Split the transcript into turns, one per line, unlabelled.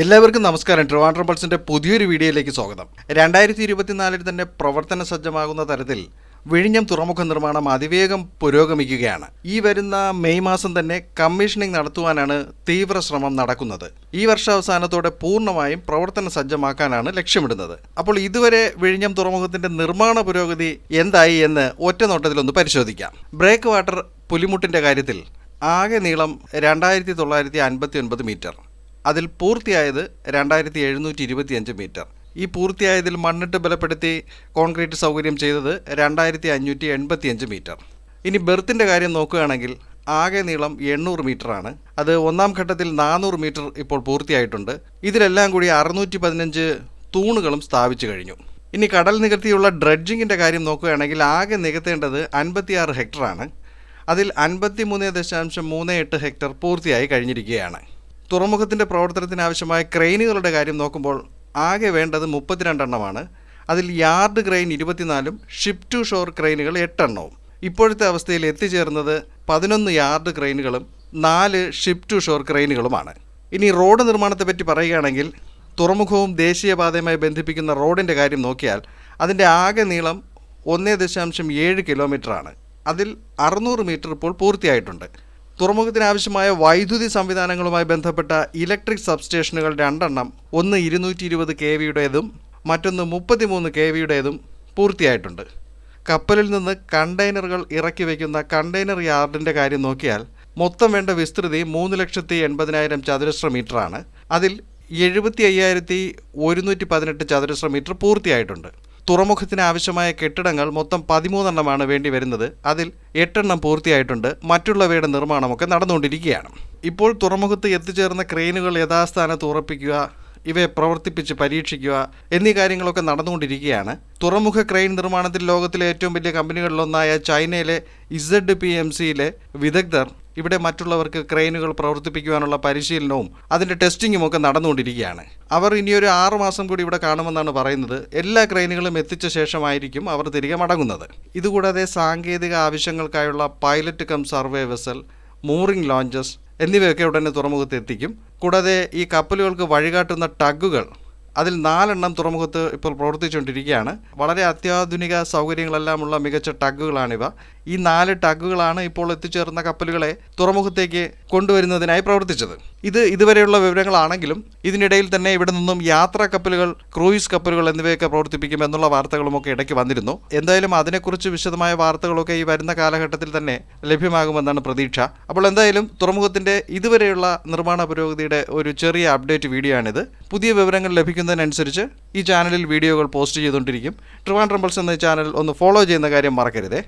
എല്ലാവർക്കും നമസ്കാരം. ട്രിവാൻഡ്രം പൾസിന്റെ പുതിയൊരു വീഡിയോയിലേക്ക് സ്വാഗതം. രണ്ടായിരത്തി ഇരുപത്തിനാലിൽ തന്നെ പ്രവർത്തന സജ്ജമാകുന്ന തരത്തിൽ വിഴിഞ്ഞം തുറമുഖ നിർമ്മാണം അതിവേഗം പുരോഗമിക്കുകയാണ്. ഈ വരുന്ന മെയ് മാസം തന്നെ കമ്മീഷനിങ് നടത്തുവാനാണ് തീവ്ര ശ്രമം നടക്കുന്നത്. ഈ വർഷാവസാനത്തോടെ പൂർണമായും പ്രവർത്തന സജ്ജമാക്കാനാണ് ലക്ഷ്യമിടുന്നത്. അപ്പോൾ ഇതുവരെ വിഴിഞ്ഞം തുറമുഖത്തിന്റെ നിർമ്മാണ പുരോഗതി എന്തായി എന്ന് ഒറ്റ നോട്ടത്തിലൊന്ന് പരിശോധിക്കാം. ബ്രേക്ക് വാട്ടർ പുലിമുട്ടിന്റെ കാര്യത്തിൽ ആകെ നീളം രണ്ടായിരത്തി തൊള്ളായിരത്തി അൻപത്തി ഒൻപത് മീറ്റർ. അതിൽ പൂർത്തിയായത് രണ്ടായിരത്തി എഴുന്നൂറ്റി ഇരുപത്തിയഞ്ച് മീറ്റർ. ഈ പൂർത്തിയായതിൽ മണ്ണിട്ട് ബലപ്പെടുത്തി കോൺക്രീറ്റ് സൗകര്യം ചെയ്തത് രണ്ടായിരത്തി അഞ്ഞൂറ്റി എൺപത്തിയഞ്ച് മീറ്റർ. ഇനി ബെർത്തിന്റെ കാര്യം നോക്കുകയാണെങ്കിൽ ആകെ നീളം എണ്ണൂറ് മീറ്ററാണ്. അത് ഒന്നാം ഘട്ടത്തിൽ നാനൂറ് മീറ്റർ ഇപ്പോൾ പൂർത്തിയായിട്ടുണ്ട്. ഇതിലെല്ലാം കൂടി അറുന്നൂറ്റി പതിനഞ്ച് തൂണുകളും സ്ഥാപിച്ചു കഴിഞ്ഞു. ഇനി കടൽ നികത്തിയുള്ള ഡ്രഡ്ജിങ്ങിന്റെ കാര്യം നോക്കുകയാണെങ്കിൽ ആകെ നികത്തേണ്ടത് അൻപത്തിയാറ് ഹെക്ടറാണ്. അതിൽ അൻപത്തി മൂന്ന് ദശാംശം മൂന്ന് എട്ട് ഹെക്ടർ പൂർത്തിയായി കഴിഞ്ഞിരിക്കുകയാണ്. തുറമുഖത്തിന്റെ പ്രവർത്തനത്തിനാവശ്യമായ ക്രെയിനുകളുടെ കാര്യം നോക്കുമ്പോൾ ആകെ വേണ്ടത് മുപ്പത്തിരണ്ടെണ്ണമാണ്. അതിൽ യാർഡ് ക്രെയിൻ ഇരുപത്തിനാലും ഷിപ്പ് ടു ഷോർ ക്രെയിനുകൾ എട്ടെണ്ണവും. ഇപ്പോഴത്തെ അവസ്ഥയിൽ എത്തിച്ചേർന്നത് പതിനൊന്ന് യാർഡ് ക്രെയിനുകളും നാല് ഷിപ്പ് ടു ഷോർ ക്രെയിനുകളുമാണ്. ഇനി റോഡ് നിർമ്മാണത്തെ പറ്റി പറയുകയാണെങ്കിൽ തുറമുഖവും ദേശീയപാതയുമായി ബന്ധിപ്പിക്കുന്ന റോഡിന്റെ കാര്യം നോക്കിയാൽ അതിന്റെ ആകെ നീളം ഒന്നേ ദശാംശം ഏഴ് കിലോമീറ്ററാണ്. അതിൽ അറുന്നൂറ് മീറ്റർ ഇപ്പോൾ പൂർത്തിയായിട്ടുണ്ട്. തുറമുഖത്തിന് ആവശ്യമായ വൈദ്യുതി സംവിധാനങ്ങളുമായി ബന്ധപ്പെട്ട ഇലക്ട്രിക് സബ്സ്റ്റേഷനുകൾ രണ്ടെണ്ണം ഒന്ന് ഇരുന്നൂറ്റി ഇരുപത് കെ വിയുടേതും മറ്റൊന്ന് മുപ്പത്തിമൂന്ന് കെ വിയുടേതും പൂർത്തിയായിട്ടുണ്ട്. കപ്പലിൽ നിന്ന് കണ്ടെയ്നറുകൾ ഇറക്കി വയ്ക്കുന്ന കണ്ടെയ്നർ യാർഡിന്റെ കാര്യം നോക്കിയാൽ മൊത്തം വേണ്ട വിസ്തൃതി മൂന്ന് ലക്ഷത്തി എൺപതിനായിരം ചതുരശ്ര മീറ്ററാണ്. അതിൽ എഴുപത്തി അയ്യായിരത്തി ഒരുന്നൂറ്റി പതിനെട്ട് ചതുരശ്ര മീറ്റർ പൂർത്തിയായിട്ടുണ്ട്. തുറമുഖത്തിന് ആവശ്യമായ കെട്ടിടങ്ങൾ മൊത്തം പതിമൂന്നെണ്ണമാണ് വേണ്ടി വരുന്നത്. അതിൽ എട്ടെണ്ണം പൂർത്തിയായിട്ടുണ്ട്. മറ്റുള്ളവയുടെ നിർമ്മാണമൊക്കെ നടന്നുകൊണ്ടിരിക്കുകയാണ്. ഇപ്പോൾ തുറമുഖത്ത് എത്തിച്ചേർന്ന ക്രെയിനുകൾ യഥാസ്ഥാനത്ത് ഉറപ്പിക്കുക ഇവയെ പ്രവർത്തിപ്പിച്ച് പരീക്ഷിക്കുക എന്നീ കാര്യങ്ങളൊക്കെ നടന്നുകൊണ്ടിരിക്കുകയാണ്. തുറമുഖ ക്രെയിൻ നിർമ്മാണത്തിൽ ലോകത്തിലെ ഏറ്റവും വലിയ കമ്പനികളിലൊന്നായ ചൈനയിലെ ഇസഡ് പി എം സിയിലെ വിദഗ്ധർ ഇവിടെ മറ്റുള്ളവർക്ക് ക്രെയിനുകൾ പ്രവർത്തിപ്പിക്കുവാനുള്ള പരിശീലനവും അതിന്റെ ടെസ്റ്റിങ്ങും ഒക്കെ നടന്നുകൊണ്ടിരിക്കുകയാണ്. അവർ ഇനിയൊരു ആറു മാസം കൂടി ഇവിടെ കാണുമെന്നാണ് പറയുന്നത്. എല്ലാ ക്രെയിനുകളും എത്തിച്ച ശേഷമായിരിക്കും അവർ തിരികെ മടങ്ങുന്നത്. ഇതുകൂടാതെ സാങ്കേതിക ആവശ്യങ്ങൾക്കായുള്ള pilot cum survey vessel mooring launches എന്നിവയൊക്കെ ഉടനെ തുറമുഖത്ത് എത്തിക്കും. കൂടാതെ ഈ കപ്പലുകൾക്ക് വഴികാട്ടുന്ന ടഗുകൾ അതിൽ നാലെണ്ണം തുറമുഖത്ത് ഇപ്പോൾ പ്രവർത്തിച്ചുകൊണ്ടിരിക്കുകയാണ്. വളരെ അത്യാധുനിക സൗകര്യങ്ങളെല്ലാമുള്ള മികച്ച ടഗുകളാണിവ. ഈ നാല് ടഗുകളാണ് ഇപ്പോൾ എത്തിച്ചേർന്ന കപ്പലുകളെ തുറമുഖത്തേക്ക് കൊണ്ടുവരുന്നതിനായി പ്രവർത്തിച്ചത്. ഇത് ഇതുവരെയുള്ള വിവരങ്ങളാണെങ്കിലും ഇതിനിടയിൽ തന്നെ ഇവിടെ നിന്നും യാത്രാ കപ്പലുകൾ ക്രൂയിസ് കപ്പലുകൾ എന്നിവയൊക്കെ പ്രവർത്തിപ്പിക്കും എന്നുള്ള വാർത്തകളുമൊക്കെ ഇടയ്ക്ക് വന്നിരുന്നു. എന്തായാലും അതിനെക്കുറിച്ച് വിശദമായ വാർത്തകളൊക്കെ ഈ വരുന്ന കാലഘട്ടത്തിൽ തന്നെ ലഭ്യമാകുമെന്നാണ് പ്രതീക്ഷ. അപ്പോൾ എന്തായാലും തുറമുഖത്തിന്റെ ഇതുവരെയുള്ള നിർമ്മാണ പുരോഗതിയുടെ ഒരു ചെറിയ അപ്ഡേറ്റ് വീഡിയോ ആണിത്. പുതിയ വിവരങ്ങൾ ലഭിക്കുന്നതിനനുസരിച്ച് ഈ ചാനലിൽ വീഡിയോകൾ പോസ്റ്റ് ചെയ്തുകൊണ്ടിരിക്കും. ട്രിവാൻ ട്രംബിൾസ് എന്ന ചാനൽ ഒന്ന് ഫോളോ ചെയ്യുന്ന കാര്യം മറക്കരുതേ.